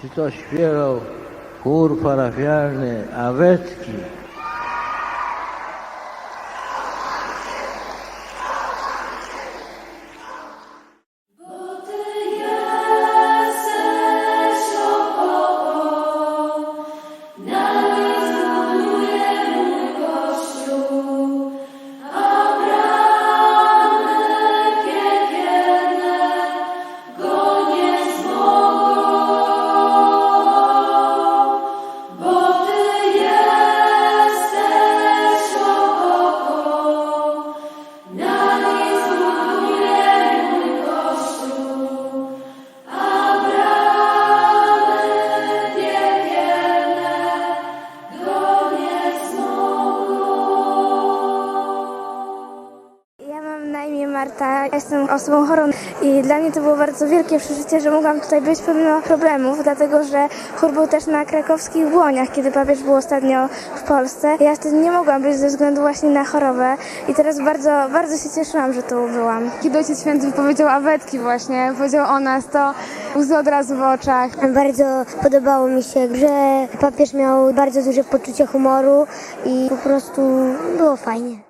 Czy to śpiewał chór parafialny Awetki. Marta, jestem osobą chorą i dla mnie to było bardzo wielkie przeżycie, że mogłam tutaj być pomimo problemów, dlatego że chór był też na krakowskich Błoniach, kiedy papież był ostatnio w Polsce. Ja wtedy nie mogłam być ze względu właśnie na chorobę i teraz bardzo, bardzo się cieszyłam, że tu byłam. Kiedy Ojciec Święty powiedział Awetki właśnie, powiedział o nas, to łzy od razu w oczach. Bardzo podobało mi się, że papież miał bardzo duże poczucie humoru i po prostu było fajnie.